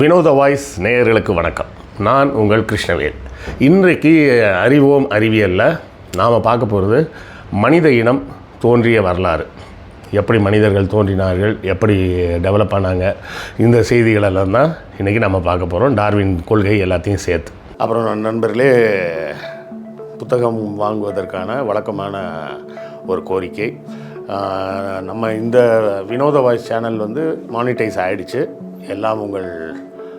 வினோத வாய்ஸ் நேயர்களுக்கு வணக்கம். நான் உங்கள் கிருஷ்ணவேல். இன்றைக்கு அறிவோம் அறிவியலில் நாம் பார்க்க போகிறது மனித இனம் தோன்றிய வரலாறு. எப்படி மனிதர்கள் தோன்றினார்கள் எப்படி டெவலப் ஆனாங்க இந்த செய்திகளெல்லாம் தான் இன்றைக்கி நம்ம பார்க்க போகிறோம் டார்வின் கொள்கை எல்லாத்தையும் சேர்த்து. அப்புறம் நண்பர்களே புத்தகம் வாங்குவதற்கான வழக்கமான ஒரு கோரிக்கை. நம்ம இந்த வினோத வாய்ஸ் சேனல் வந்து மானிட்டைஸ் ஆகிடுச்சு எல்லாம் உங்கள்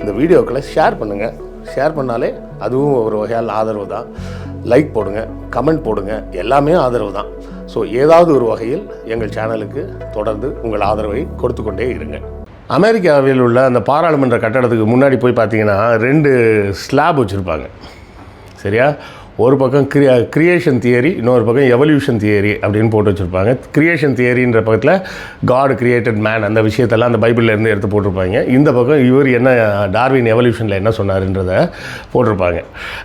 இந்த வீடியோக்களை ஷேர் பண்ணுங்கள் ஷேர் பண்ணாலே அதுவும் ஒரு வகையால் ஆதரவு தான். லைக் போடுங்க கமெண்ட் போடுங்க. எல்லாமே ஆதரவு தான். ஸோ ஏதாவது ஒரு வகையில் எங்கள் சேனலுக்கு தொடர்ந்து உங்கள் ஆதரவை கொடுத்து கொண்டே இருங்க. அமெரிக்காவில் உள்ள அந்த பாராளுமன்ற கட்டடத்துக்கு முன்னாடி போய் பார்த்தீங்கன்னா ரெண்டு ஸ்லாப் வச்சுருப்பாங்க. சரியா? ஒரு பக்கம் கிரியா கிரியேஷன் தியரி இன்னொரு பக்கம் எவல்யூஷன் தியரி அப்படின்னு போட்டு வச்சுருப்பாங்க. கிரியேஷன் தியரின்ற பக்கத்தில் காட் கிரியேட்டட் மேன் அந்த விஷயத்தெல்லாம் அந்த பைபிள்லேருந்து எடுத்து போட்டிருப்பாங்க. இந்த பக்கம் இவர் என்ன டார்வின் எவல்யூஷனில் என்ன சொன்னார்ன்றதை போட்டிருப்பாங்க.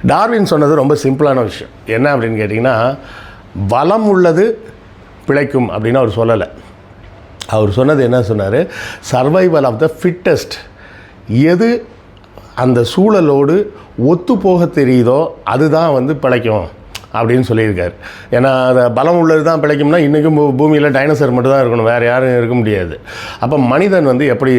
டார்வின் சொன்னது ரொம்ப சிம்பிளான விஷயம். என்ன அப்படின்னு கேட்டிங்கன்னா வளம் உள்ளது பிழைக்கும் அப்படின்னு அவர் சொல்லலை. அவர் சொன்னது என்ன சொன்னார்? சர்வைவல் ஆஃப் த ஃபிட்டஸ்ட் எது அந்த சூழலோடு ஒத்து போக தெரியுதோ அதுதான் வந்து பிழைக்கும் அப்படின்னு சொல்லியிருக்காரு. ஏன்னா அதை பலம் உள்ளது தான் பிழைக்கும்னா இன்றைக்கும் பூமியில் டைனோசர் மட்டும் தான் இருக்கணும். வேறு யாரும் இருக்க முடியாது. அப்போ மனிதன் வந்து எப்படி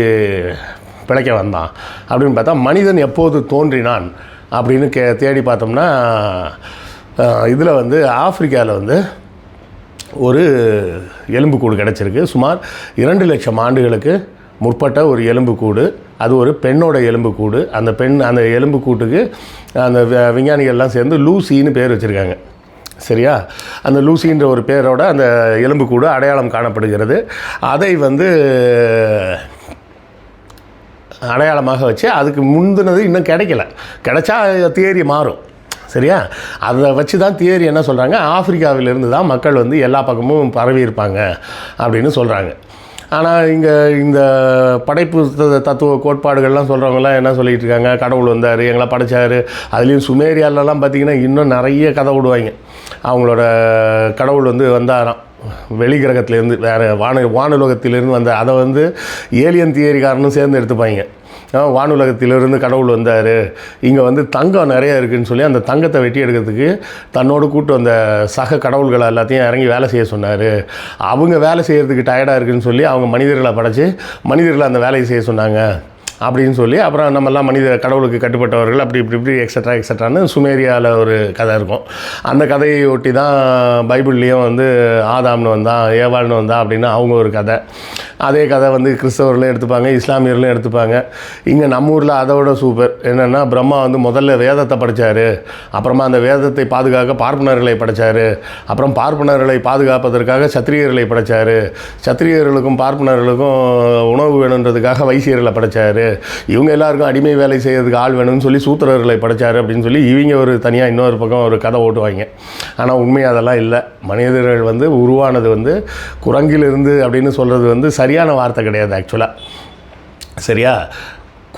பிழைக்க வந்தான்? அப்படின்னு பார்த்தா மனிதன் எப்போது தோன்றினான் அப்படின்னு கே தேடி பார்த்தோம்னா இதில் வந்து ஆப்பிரிக்காவில் வந்து ஒரு எலும்புக்கூடு கிடச்சிருக்கு. சுமார் இரண்டு லட்சம் ஆண்டுகளுக்கு முற்பட்ட ஒரு எலும்புக்கூடு அது ஒரு பெண்ணோட எலும்புக்கூடு அந்த பெண் அந்த எலும்புக்கூட்டுக்கு அந்த விஞ்ஞானிகள்லாம் சேர்ந்து லூசின்னு பேர் வச்சுருக்காங்க. சரியா? அந்த லூசின்ற ஒரு பேரோட அந்த எலும்புக்கூடு அடையாளம் காணப்படுகிறது. அதை வந்து அடையாளமாக வச்சு அதுக்கு முந்தினது இன்னும் கிடைக்கல. கிடைச்சா தியரி மாறும். சரியா? அதை வச்சு தான் தியரி என்ன சொல்கிறாங்க ஆஃப்ரிக்காவிலேருந்து தான் மக்கள் வந்து எல்லா பக்கமும் பரவி இருப்பாங்க அப்படின்னு சொல்கிறாங்க ஆனால் இங்கே இந்த படைப்பு தத்துவ கோட்பாடுகள்லாம் சொல்கிறவங்கலாம் என்ன சொல்லிகிட்டு இருக்காங்க? கடவுள் வந்தார் எங்களை படைச்சார். அதுலேயும் சுமேரியாலலாம் பார்த்திங்கன்னா இன்னும் நிறைய கதை விடுவாங்க அவங்களோட கடவுள் வந்து வந்தாராம். வெளி கிரகத்திலேருந்து வேறு வான வானுலகத்திலிருந்து வந்த அதை வந்து ஏலியன் தியரிக்காரனும் சேர்ந்து எடுத்துப்பாங்க. வானுலகத்திலிருந்து கடவுள் வந்தார். இங்கே வந்து தங்கம் நிறைய இருக்குதுன்னு சொல்லி அந்த தங்கத்தை வெட்டி எடுக்கிறதுக்கு தன்னோடு கூட்டு வந்த சக கடவுள்களை எல்லாத்தையும் இறங்கி வேலை செய்ய சொன்னார். அவங்க வேலை செய்கிறதுக்கு டயர்டாக இருக்குன்னு சொல்லி அவங்க மனிதர்களை படைச்சி மனிதர்களை அந்த வேலையை செய்ய சொன்னாங்க. அப்படின்னு சொல்லி அப்புறம் நம்மெல்லாம் மனித கடவுளுக்கு கட்டுப்பட்டவர்கள் அப்படி இப்படி இப்படி எக்ஸட்ரா எக்ஸட்ரான்னு சுமேரியாவில் ஒரு கதை இருக்கும். அந்த கதையை ஒட்டி தான் பைபிள்லேயும் வந்து ஆதாம்னு வந்தான் ஏவாள்னு வந்தா அப்படின்னு அவங்க ஒரு கதை. அதே கதை வந்து கிறிஸ்தவர்களும் எடுத்துப்பாங்க இஸ்லாமியர்களும் எடுத்துப்பாங்க. இங்கே நம்ம ஊரில் அதோட சூப்பர் என்னென்னா பிரம்மா வந்து முதல்ல வேதத்தை படித்தார் அப்புறமா அந்த வேதத்தை பாதுகாக்க பார்ப்பனர்களை படைச்சார். அப்புறம் பார்ப்பனர்களை பாதுகாப்பதற்காக சத்திரியர்களை படைச்சார். சத்திரியர்களுக்கும் பார்ப்பனர்களுக்கும் உணவு வேணுன்றதுக்காக வைசியர்களை படைச்சார். இவங்க எல்லாருக்கும் அடிமை வேலை செய்யறதுக்கு ஆள் வேணும்னு சொல்லி சூத்திரர்களை படைச்சார் அப்படின்னு சொல்லி இவங்க ஒரு தனியாக இன்னொரு பக்கம் ஒரு கதை ஓட்டுவாங்க. ஆனால் உண்மை அதெல்லாம் இல்லை. மனிதர்கள் வந்து உருவானது வந்து குரங்கிலிருந்து அப்படின்னு சொல்கிறது வந்து சரியான வார்த்தை கிடையாது ஆக்சுவலாக சரியா?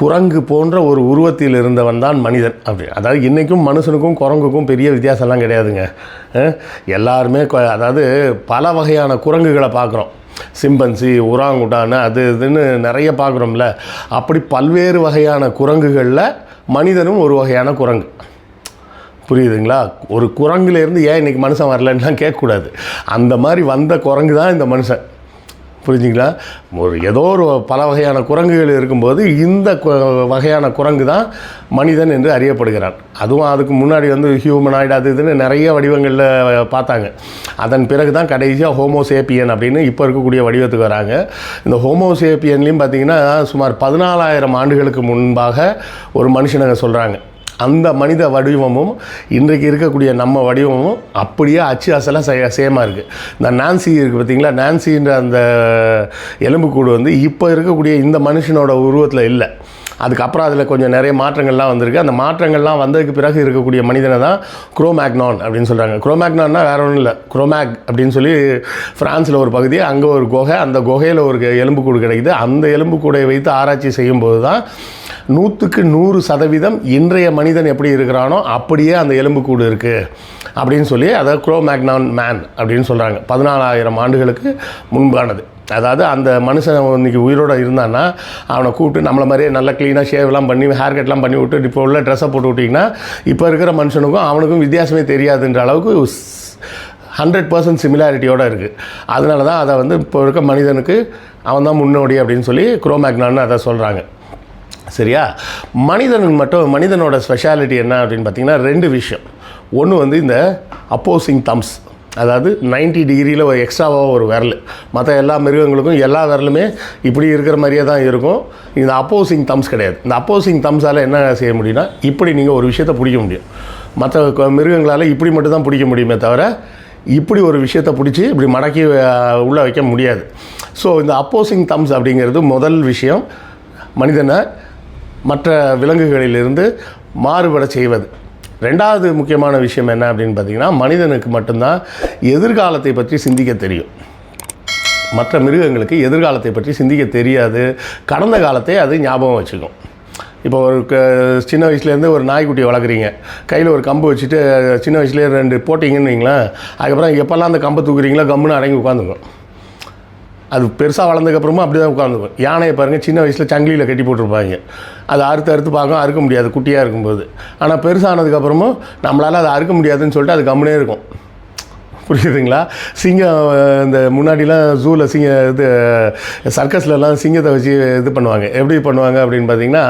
குரங்கு போன்ற ஒரு உருவத்தில் இருந்தவன் தான் மனிதன். அப்படி அதாவது இன்றைக்கும் மனுஷனுக்கும் குரங்குக்கும் பெரிய வித்தியாசம்லாம் கிடையாதுங்க. எல்லாருமே அதாவது பல வகையான குரங்குகளை பார்க்குறோம். சிம்பன்சி உராங்குட்டான் அது இதுன்னு நிறைய பார்க்குறோம்ல. அப்படி பல்வேறு வகையான குரங்குகளில் மனிதனும் ஒரு வகையான குரங்கு. புரியுதுங்களா? ஒரு குரங்குலேருந்து ஏன் இன்றைக்கி மனுஷன் வரலன்னா கேட்கக்கூடாது. அந்த மாதிரி வந்த குரங்கு தான் இந்த மனுஷன். புரிஞ்சுங்களா? ஒரு ஏதோ ஒரு பல வகையான குரங்குகள் இருக்கும்போது இந்த கு- வகையான குரங்கு தான் மனிதன் என்று அறியப்படுகிறான். அதுவும் அதுக்கு முன்னாடி வந்து ஹியூமனாய்டு அது இதுன்னு நிறைய வடிவங்களில் பார்த்தாங்க. அதன் பிறகு தான் கடைசியாக ஹோமோசேப்பியன் அப்படின்னு இப்போ இருக்கக்கூடிய வடிவத்துக்கு வராங்க. இந்த ஹோமோசேப்பியன்லேயும் பார்த்திங்கன்னா சுமார் பதினாலாயிரம் ஆண்டுகளுக்கு முன்பாக ஒரு மனுஷனை சொல்கிறாங்க அந்த மனித வடிவமும் இன்றைக்கு இருக்கக்கூடிய நம்ம வடிவமும் அப்படியே அச்சு அசலாக சே சேமாக இருக்குது இந்த நான்சி இருக்குது பார்த்தீங்களா நான்சின்ற அந்த எலும்புக்கூடு வந்து இப்போ இருக்கக்கூடிய இந்த மனுஷனோட உருவத்தில் இல்லை. அதுக்கப்புறம் அதில் கொஞ்சம் நிறைய மாற்றங்கள்லாம் வந்திருக்கு. அந்த மாற்றங்கள்லாம் வந்ததுக்கு பிறகு இருக்கக்கூடிய மனிதனை தான் குரோமேக்னான் அப்படின்னு சொல்கிறாங்க குரோமேக்னான்னா வேற ஒன்றும் இல்லை. குரோமேக் அப்படின்னு சொல்லி ஃப்ரான்ஸில் ஒரு பகுதி அங்கே ஒரு குகை அந்த குகையில் ஒரு எலும்புக்கூடு கிடைக்குது. அந்த எலும்புக்கூடை வைத்து ஆராய்ச்சி செய்யும்போது தான் நூற்றுக்கு நூறு சதவீதம் இன்றைய மனிதன் எப்படி இருக்கிறானோ அப்படியே அந்த எலும்புக்கூடு இருக்குது அப்படின்னு சொல்லி அதை குரோமேக்னான் மேன் அப்படின்னு சொல்கிறாங்க பதினாலாயிரம் ஆண்டுகளுக்கு முன்பானது. அதாவது அந்த மனுஷன் இன்னைக்கு உயிரோடு இருந்தான்னா அவனை கூப்பிட்டு நம்மளை மாதிரியே நல்லா க்ளீனாக ஷேவ்லாம் பண்ணி ஹேர் கட்லாம் பண்ணி விட்டு இப்போ உள்ள ட்ரெஸ்ஸை போட்டு விட்டிங்கன்னா இப்போ இருக்கிற மனுஷனுக்கும் அவனுக்கும் வித்தியாசமே தெரியாதுன்ற அளவுக்கு ஹண்ட்ரட் பர்சன்ட் சிமிலாரிட்டியோடு இருக்குது அதனால தான் அதை வந்து இப்போ இருக்க மனிதனுக்கு அவன் தான் முன்னோடி அப்படின்னு சொல்லி குரோமேக்னான்னு அதை சொல்கிறாங்க சரியா? மனிதனுக்கு மட்டும் மனிதனோட ஸ்பெஷாலிட்டி என்ன அப்படின்னு பார்த்தீங்கன்னா ரெண்டு விஷயம். ஒன்று வந்து இந்த அப்போசிங் தம்ஸ் அதாவது 90 டிகிரியில் ஒரு எக்ஸ்ட்ராவாக ஒரு விரல். மற்ற எல்லா மிருகங்களுக்கும் எல்லா விரலுமே இப்படி இருக்கிற மாதிரியே தான் இருக்கும். இந்த அப்போசிங் தம்ஸ் கிடையாது. இந்த அப்போசிங் தம்ஸால் என்ன செய்ய முடியும்னா இப்படி நீங்கள் ஒரு விஷயத்தை பிடிக்க முடியும். மற்ற மிருகங்களால் இப்படி மட்டும் தான் பிடிக்க முடியுமே தவிர இப்படி ஒரு விஷயத்தை பிடிச்சி இப்படி மடக்கி உள்ளே வைக்க முடியாது. ஸோ இந்த அப்போசிங் தம்ஸ் அப்படிங்கிறது முதல் விஷயம். மனிதனை மற்ற விலங்குகளிலிருந்து மாறுபட செய்வது. ரெண்டாவது முக்கியமான விஷயம் என்ன அப்படின்னு பார்த்தீங்கன்னா மனிதனுக்கு மட்டும்தான் எதிர்காலத்தை பற்றி சிந்திக்க தெரியும். மற்ற மிருகங்களுக்கு எதிர்காலத்தை பற்றி சிந்திக்க தெரியாது. கடந்த காலத்தை அது ஞாபகம் வச்சுக்கும். இப்போ ஒரு க சின்ன வயசுலேருந்து ஒரு நாய்க்குட்டியை வளர்க்குறீங்க. கையில் ஒரு கம்பு வச்சுட்டு சின்ன வயசுலேயே ரெண்டு போட்டிங்கன்னு வைங்களேன். அதுக்கப்புறம் எப்போல்லாம் அந்த கம்பை தூக்குறீங்களோ கம்முன்னு அடங்கி உட்காந்துக்கும். அது பெருசாக வளர்ந்ததுக்கப்புறமா அப்படி தான் உட்காந்துக்கும் யானையை பாருங்கள் சின்ன வயசில் சங்கிலியில் கட்டி போட்டிருப்பாங்க. அது அறுத்து அறுத்து பார்க்கும் அறுக்க முடியாது குட்டியாக இருக்கும்போது. ஆனால் பெருசானதுக்கப்புறமும் நம்மளால் அதை அறுக்க முடியாதுன்னு சொல்லிட்டு அது கம்முனே இருக்கும். புரியுதுங்களா? சிங்கம் இந்த முன்னாடிலாம் ஜூவில் சிங்க இது சர்க்கஸ்லலாம் சிங்கத்தை வச்சு இது பண்ணுவாங்க. எப்படி பண்ணுவாங்க அப்படின்னு பார்த்தீங்கன்னா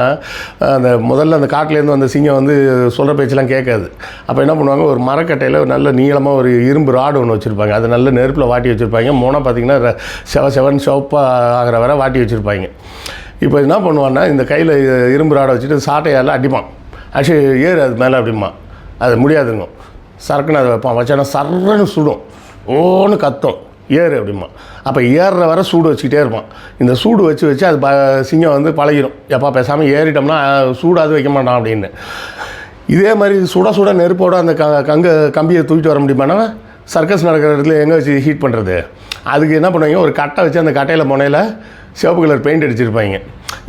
அந்த முதல்ல அந்த காட்டிலேருந்து வந்த சிங்கம் வந்து சொல்கிற பேச்செலாம் கேட்காது. அப்போ என்ன பண்ணுவாங்க ஒரு மரக்கட்டையில் ஒரு நல்ல நீளமாக ஒரு இரும்பு ராடு ஒன்று வச்சுருப்பாங்க. அதை நல்ல நெருப்பில் வாட்டி வச்சுருப்பாங்க. மோனை பார்த்தீங்கன்னா செவ செவன் சிவப்பாக ஆகிற வரை வாட்டி வச்சுருப்பாங்க. இப்போ என்ன பண்ணுவான்னா இந்த கையில் இரும்பு ராடை வச்சுட்டு சாட்டையால் அடிப்பான். ஆக்சுவலி ஏறு அது மேலே அப்படிமா அது முடியாதுங்க சரக்குன்னு அதை வைப்பான். வச்சோன்னா சர்றன்னு சுடும். ஓன்னு கத்தும். ஏறு அப்படிமா அப்போ ஏறுற வரை சூடு வச்சுக்கிட்டே இருப்பான். இந்த சூடு வச்சு வச்சு அது ப சிங்கம் வந்து பழகிடும் எப்பா பேசாமல் ஏறிட்டோம்னா சூடாது வைக்க மாட்டான் அப்படின்னு. இதே மாதிரி சுட சுட நெருப்போட அந்த க கங்கு கம்பியை தூக்கிட்டு வர முடியுமானா சர்க்கஸ் நடக்கிற இடத்துல எங்கே வச்சு ஹீட் பண்ணுறது அதுக்கு என்ன பண்ணுவாங்க? ஒரு கட்டை வச்சு அந்த கட்டையில் முனையில் சிவப்பு கலர் பெயிண்ட் அடிச்சிருப்பாங்க.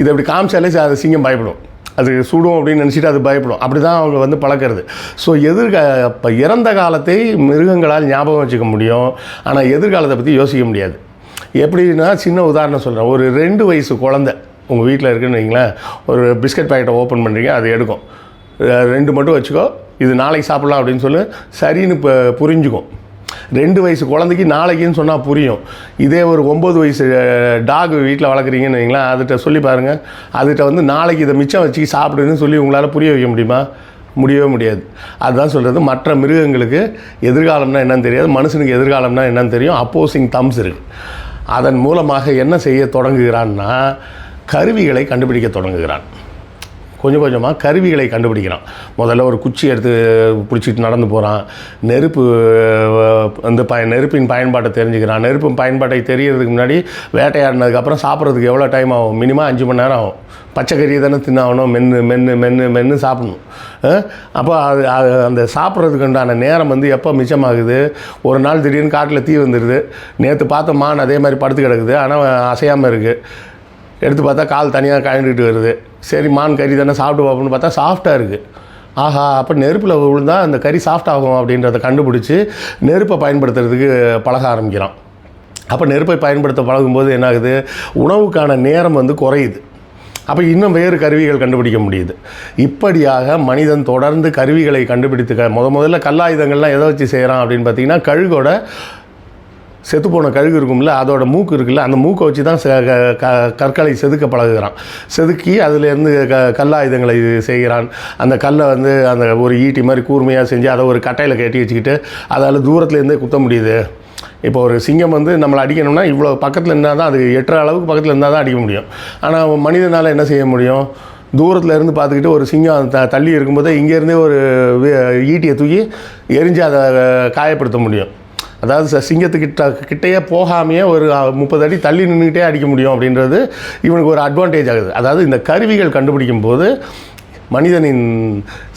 இதை இப்படி காமிச்சாலே அது சிங்கம் பயப்படும். அது சுடும் அப்படின்னு நினச்சிட்டு அது பயப்படும். அப்படி தான் அவங்க வந்து பழக்கிறது. ஸோ எதிர்க இப்போ இறந்த காலத்தை மிருகங்களால் ஞாபகம் வச்சுக்க முடியும். ஆனால் எதிர்காலத்தை பற்றி யோசிக்க முடியாது. எப்படின்னா சின்ன உதாரணம் சொல்கிறேன் ஒரு ரெண்டு வயசு குழந்தை உங்கள் வீட்டில் இருக்குன்னு வைங்களேன் ஒரு பிஸ்கட் பாக்கெட்டை ஓப்பன் பண்ணுறீங்க அது எடுக்கும். ரெண்டு மட்டும் வச்சுக்கோ இது நாளைக்கு சாப்பிட்லாம் அப்படின்னு சொல்லி சரின்னு இப்போ புரிஞ்சுக்கும். ரெண்டு வயசு குழந்தைக்கு நாளைக்குன்னு சொன்னால் புரியும். இதே ஒரு ஒம்பது வயசு டாக் வீட்டில் வளர்க்குறீங்கன்னு வைங்களேன் அதுகிட்ட சொல்லி பாருங்கள் அதுகிட்ட வந்து நாளைக்கு இதை மிச்சம் வச்சு சாப்பிடுன்னு சொல்லி உங்களால் புரிய வைக்க முடியுமா? முடியவே முடியாது. அதுதான் சொல்கிறது மற்ற மிருகங்களுக்கு எதிர்காலம்னா என்னன்னு தெரியாது. மனுஷனுக்கு எதிர்காலம்னா என்னன்னு தெரியும். அப்போசிங் தம்ஸ் இருக்குது அதன் மூலமாக என்ன செய்ய தொடங்குகிறான்னா கருவிகளை கண்டுபிடிக்க தொடங்குகிறான். கொஞ்சம் கொஞ்சமாக கருவிகளை கண்டுபிடிக்கிறான். முதல்ல ஒரு குச்சி எடுத்து பிடிச்சிட்டு நடந்து போகிறான் நெருப்பு அந்த ப நெருப்பின் பயன்பாட்டை தெரிஞ்சுக்கிறான். நெருப்பின் பயன்பாட்டை தெரியறதுக்கு முன்னாடி வேட்டையாடினதுக்கப்புறம் சாப்பிட்றதுக்கு எவ்வளோ டைம் ஆகும்? மினிமம் அஞ்சு மணி நேரம் ஆகும். பச்சைக்கறி தானே தின்னாகணும். மென்று மென்று மென்று மென்று சாப்பிடணும். அப்போ அது அது அந்த சாப்பிட்றதுக்கு உண்டான நேரம் வந்து எப்போ மிச்சமாகுது? ஒரு நாள் திடீர்னு காட்டில் தீ வந்துடுது. நேற்று பார்த்த மான் அதே மாதிரி படுத்து கிடக்குது. ஆனால் அசையாமல் இருக்குது எடுத்து பார்த்தா கால் தனியாக கழண்டுக்கிட்டு வருது. சரி மான் கறி தானே சாப்பிட்டு பார்ப்போம்னு பார்த்தா சாஃப்டாக இருக்குது ஆஹா அப்போ நெருப்பில் விழுந்தா அந்த கறி சாஃப்ட் ஆகும் அப்படின்றத கண்டுபிடிச்சி நெருப்பை பயன்படுத்துறதுக்கு பழக ஆரம்பிக்கிறான். அப்போ நெருப்பை பயன்படுத்த பழகும்போது என்ன ஆகுது உணவுக்கான நேரம் வந்து குறையுது. அப்போ இன்னும் வேறு கருவிகள் கண்டுபிடிக்க முடியுது. இப்படியாக மனிதன் தொடர்ந்து கருவிகளை கண்டுபிடித்து முத முதல்ல கல்லாயுதங்கள்லாம் எதை வச்சு செய்கிறான் அப்படின்னு பார்த்தீங்கன்னா கழுகோட செத்துப்போன கழுகு இருக்கும்ல அதோட மூக்கு இருக்குல்ல அந்த மூக்கை வச்சு தான் செ- க- க- கற்களை செதுக்க பழகுகிறான். செதுக்கி அதிலேருந்து க கல்லாயுதங்களை செய்கிறான். அந்த கல்லை வந்து அந்த ஒரு ஈட்டி மாதிரி கூர்மையாக செஞ்சு அதை ஒரு கட்டையில் கட்டி வச்சுக்கிட்டு அதால் தூரத்துலேருந்தே குத்த முடியுது. இப்போ ஒரு சிங்கம் வந்து நம்மளை அடிக்கணும்னா இவ்வளோ பக்கத்தில் இருந்தால் தான் அது எட்டுற அளவுக்கு பக்கத்தில் இருந்தால் தான் அடிக்க முடியும். ஆனால் மனிதனால் என்ன செய்ய முடியும்? தூரத்தில் இருந்து பார்த்துக்கிட்டு ஒரு சிங்கம் த தள்ளி இருக்கும்போதே இங்கேருந்தே ஒரு வே- ஈட்டியை தூக்கி எரிஞ்சு அதை காயப்படுத்த முடியும். அதாவது சிங்கத்துக்கிட்ட கிட்டேயே போகாமையே ஒரு முப்பது அடி தள்ளி நின்றுக்கிட்டே அடிக்க முடியும் அப்படின்றது இவனுக்கு ஒரு அட்வான்டேஜ் ஆகுது. அதாவது இந்த கருவிகள் கண்டுபிடிக்கும் போது மனிதனின்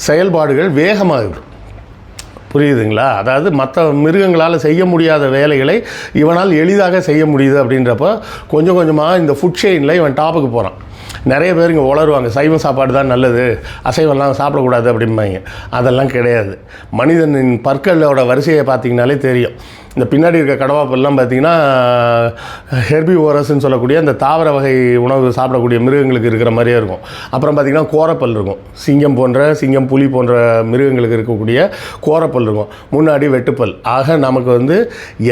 செயல்பாடுகள் வேகமாகுது. புரியுதுங்களா? அதாவது மற்ற மிருகங்களால் செய்ய முடியாத வேலைகளை இவனால் எளிதாக செய்ய முடியுது அப்படின்றப்போ கொஞ்சம் கொஞ்சமாக இந்த ஃபுட் செயினில் இவன் டாப்புக்கு போகிறான் நிறைய பேர் இங்கே உளருவாங்க. சைவ சாப்பாடு தான் நல்லது. அசைவம்லாம் சாப்பிடக்கூடாது அப்படிம்பாங்க. அதெல்லாம் கிடையாது. மனிதனின் பற்களோட வரிசையை பார்த்திங்கனாலே தெரியும். இந்த பின்னாடி இருக்க கடவாப்பெல்லாம் பார்த்திங்கன்னா ஹெர்பி ஓரஸ்ன்னு சொல்லக்கூடிய அந்த தாவர வகை உணவு சாப்பிடக்கூடிய மிருகங்களுக்கு இருக்கிற மாதிரியே இருக்கும். அப்புறம் பார்த்திங்கன்னா கோரப்பல் இருக்கும். சிங்கம் போன்ற சிங்கம் புலி போன்ற மிருகங்களுக்கு இருக்கக்கூடிய கோரப்பல் இருக்கும். முன்னாடி வெட்டுப்பல். ஆக நமக்கு வந்து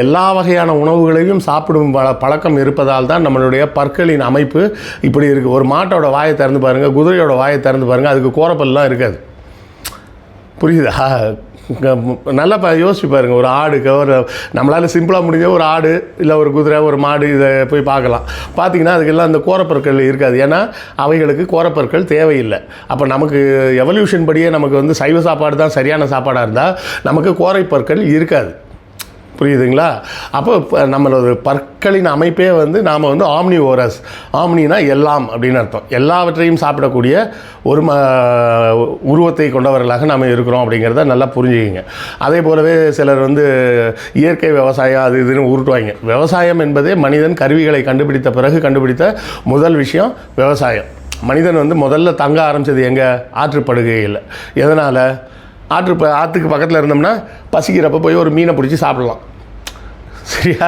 எல்லா வகையான உணவுகளையும் சாப்பிடும் பழ பழக்கம் இருப்பதால் தான் நம்மளுடைய பற்களின் அமைப்பு இப்படி இருக்குது ஒரு மாட்டோட வாயை திறந்து பாருங்கள் குதிரையோட வாயை திறந்து பாருங்கள் அதுக்கு கோரப்பல்லாம் இருக்காது. புரியுதா? க- நல்லா பா யோசிச்சு பாருங்கள் ஒரு ஆடுக்கு ஒரு நம்மளால் சிம்பிளாக முடிஞ்ச ஒரு ஆடு இல்லை ஒரு குதிரை ஒரு மாடு இதை போய் பார்க்கலாம். பார்த்தீங்கன்னா அதுக்கெல்லாம் அந்த கோரப்பற்கள் இருக்காது. ஏன்னா அவைகளுக்கு கோரப்பற்கள் தேவையில்லை. அப்போ நமக்கு எவல்யூஷன் படியே நமக்கு வந்து சைவ சாப்பாடு தான் சரியான சாப்பாடாக இருந்தால் நமக்கு கோரைப்பற்கள் இருக்காது. புரியுதுங்களா? அப்போ இப்போ நம்மளோட பற்களின் அமைப்பே வந்து நாம் வந்து ஆம்னி ஓரஸ் ஆம்னினா எல்லாம் அப்படின்னு அர்த்தம். எல்லாவற்றையும் சாப்பிடக்கூடிய ஒரு ம உருவத்தை கொண்டவர்களாக நாம் இருக்கிறோம் அப்படிங்கிறத நல்லா புரிஞ்சுக்கிங்க. அதே போலவே சிலர் வந்து இயற்கை விவசாயம் அது இதுன்னு உருட்டுவாங்க. விவசாயம் என்பதே மனிதன் கருவிகளை கண்டுபிடித்த பிறகு கண்டுபிடித்த முதல் விஷயம் விவசாயம். மனிதன் வந்து முதல்ல தங்க ஆரம்பித்தது எங்கே? ஆற்றுப்படுகையில். எதனால்? ஆற்று இப்போ ஆற்றுக்கு பக்கத்தில் இருந்தோம்னா பசிக்கிறப்ப போய் ஒரு மீனை பிடிச்சி சாப்பிடலாம். சரியா?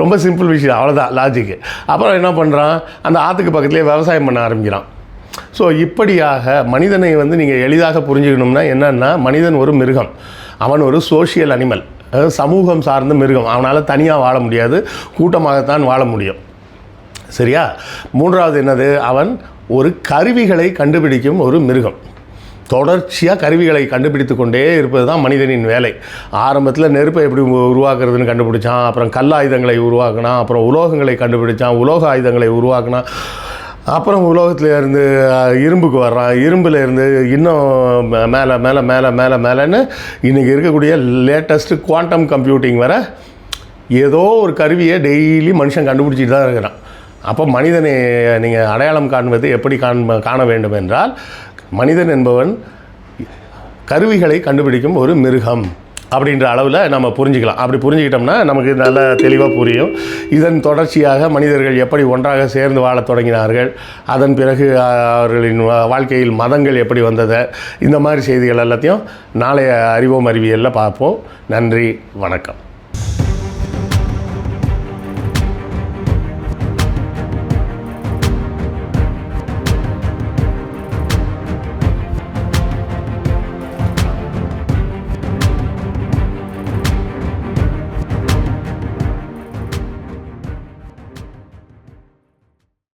ரொம்ப சிம்பிள் விஷயம். அவ்வளோதான் லாஜிக்கு அப்புறம் என்ன பண்ணுறான் அந்த ஆற்றுக்கு பக்கத்துலேயே விவசாயம் பண்ண ஆரம்பிக்கிறான். ஸோ இப்படியாக மனிதனை வந்து நீங்கள் எளிதாக புரிஞ்சுக்கணும்னா என்னன்னா மனிதன் ஒரு மிருகம். அவன் ஒரு சோஷியல் அனிமல் அதாவது சமூகம் சார்ந்த மிருகம். அவனால் தனியாக வாழ முடியாது. கூட்டமாகத்தான் வாழ முடியும். சரியா? மூன்றாவது என்னது? அவன் ஒரு கருவிகளை கண்டுபிடிக்கும் ஒரு மிருகம். தொடர்ச்சியாக கருவிகளை கண்டுபிடித்து கொண்டே இருப்பது தான் மனிதனின் வேலை. ஆரம்பத்தில் நெருப்பை எப்படி உருவாக்குறதுன்னு கண்டுபிடிச்சான் அப்புறம் கல் ஆயுதங்களை உருவாக்கினான் அப்புறம் உலோகங்களை கண்டுபிடிச்சான் உலோக ஆயுதங்களை உருவாக்கினான். அப்புறம் உலோகத்துல இருந்து இரும்புக்கு வர்றான். இரும்பில் இருந்து இன்னும் மேலே மேலே மேலே மேலே மேலேன்னு இன்றைக்கி இருக்கக்கூடிய லேட்டஸ்ட்டு குவாண்டம் கம்ப்யூட்டிங் வர ஏதோ ஒரு கருவியை டெய்லி மனுஷன் கண்டுபிடிச்சிட்டு தான் இருக்கிறான். அப்போ மனிதனை நீங்கள் அடையாளம் காண்பது எப்படி காண் காண வேண்டும் என்றால் மனிதன் என்பவன் கருவிகளை கண்டுபிடிக்கும் ஒரு மிருகம் அப்படின்ற அளவில் நம்ம புரிஞ்சுக்கலாம். அப்படி புரிஞ்சுக்கிட்டோம்னா நமக்கு நல்ல தெளிவாக புரியும். இதன் தொடர்ச்சியாக மனிதர்கள் எப்படி ஒன்றாக சேர்ந்து வாழத் தொடங்கினார்கள் அதன் பிறகு அவர்களின் வா- வாழ்க்கையில் மதங்கள் எப்படி வந்தது இந்த மாதிரி செய்திகள் எல்லாத்தையும் நாளைய அறிவோம் அறிவியலில் பார்ப்போம். நன்றி வணக்கம்.